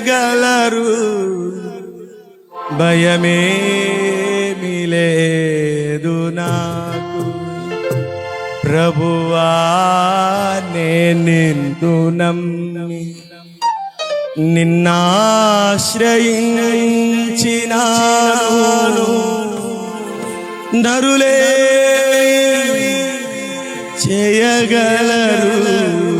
చేయగలరు. భయమేమి లేదు నాకు. ప్రభువా నే నిన్ను నమ్మి నిన్నాశ్రయించినాను. నరులే చేయగలరు.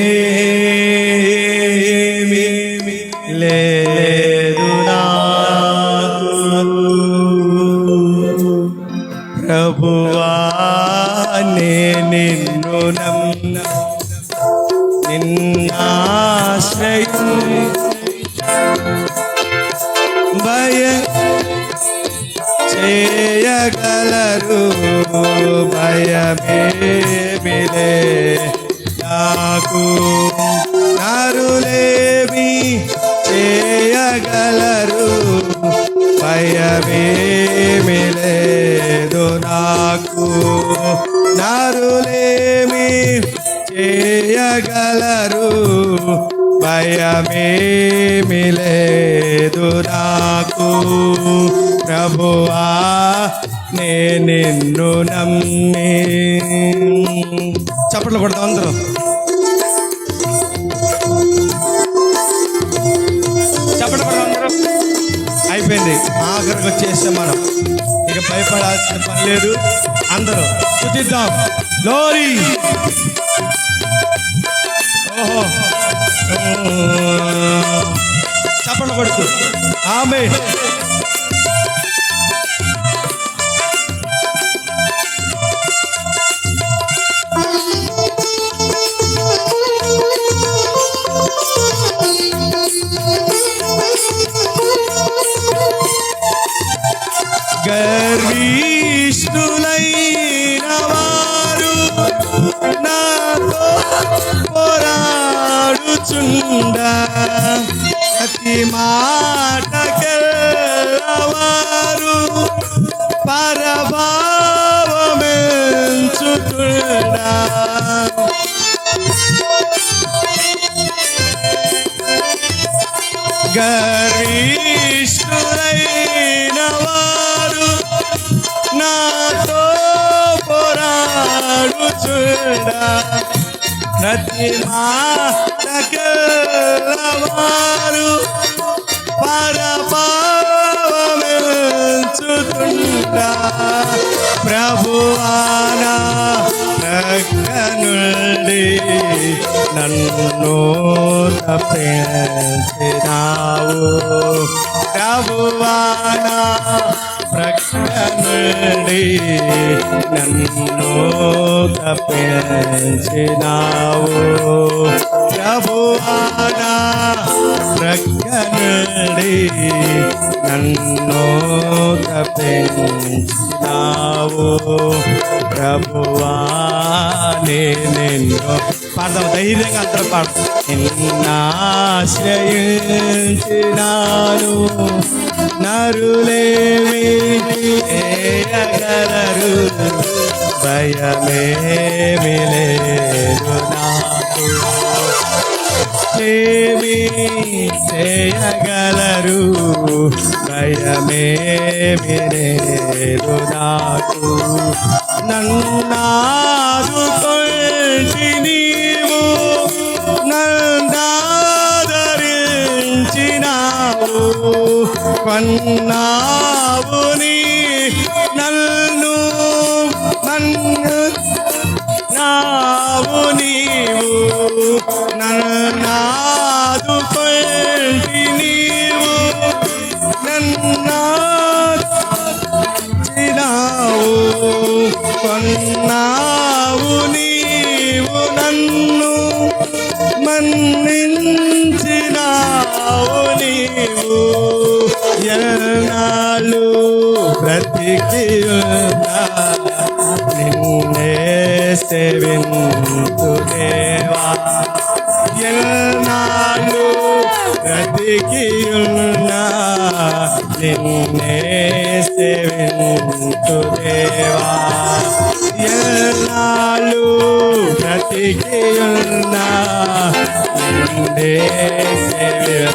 ప్రభువా నే నిన్ను నమ్మ నిన్నాశ్రయం భయ చేయగలరు భయమేమిలే? నాకు నరులేమి చేయగలరు భయమే నరులేమి చేయగలరు? భయమేమి లేదు నాకు. ప్రభువా నే నిన్ను నమ్మి. చప్పట్లు కొడతాం అందరం. చప్పట్లు కొడతాం అందరూ. అయిపోయింది. ఆఖరికి వచ్చేస్తే మనం. ఇక భయపడాల్సిన పని లేదు. అందరూ స్థుతిద్దాం లోరీ ఓహో. చప్పట్లు కొడుతూ ఆమె పోరాడుచుండ ప్రతి మాటకెళ్ళవారు పరభావమెంచుతుండ. గరీష్ఠులైన వారు నాతో పోరాడుచుడా. ప్రతి మాటకెళ్ళవారు పరపావమెంచుతుండా ప్రభువానా ప్రక్క నన్ను ప్రేమించినావు ప్రభువానా ప్రక్క నన్ను తప్పించినావు ప్రభువానా ప్రక్క నన్ను తప్పించినావు ప్రభువా నే నిన్ను పాడదాం ధైర్యంగా అందరూ పాడతాం నిన్నాశ్రయించినాను నరులేమి చేయగలరు భయమేమి లేదు నాకు. ఏమి చేయగలరు. భయమేమి లేదు నాకు. నన్నాదుకొల్చి నీవు కొన్నావు నీ నన్ను నన్ను నావు నీవు నన్నాదు కొల్టి నీవు నన్నావు కొన్నావు నీవు నన్ను మన్నించినావు నీవు. ఎన్నాళ్ళు బ్రతికి నిన్నే సేవింతు దేవా. ఎన్నాళ్ళు నిన్నే సేవింతు దేవా. బ్రతికి బ్రతికియున్నా నిన్నే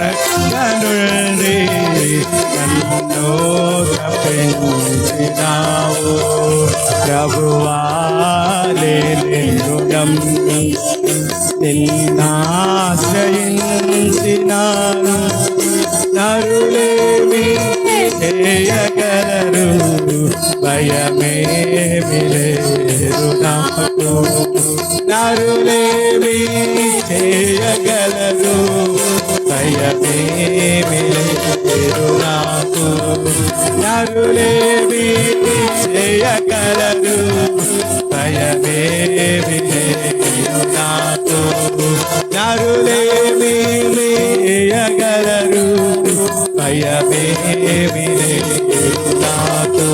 ప్రభువానా భక్తనుడి నన్ను తప్పించినావు ప్రభువాలే నమ్మి నిన్నాశ్రయించినాను. నరులేమి చేయగలరు. భయమేమి లేదు నాకు నరులేమి చేయగలరు. భయమేమి లేదు నాకు నరులేమి చేయగలరు భయమేమి లేదు నాకు నరులేమి చేయగలరు భయమేమి లేదు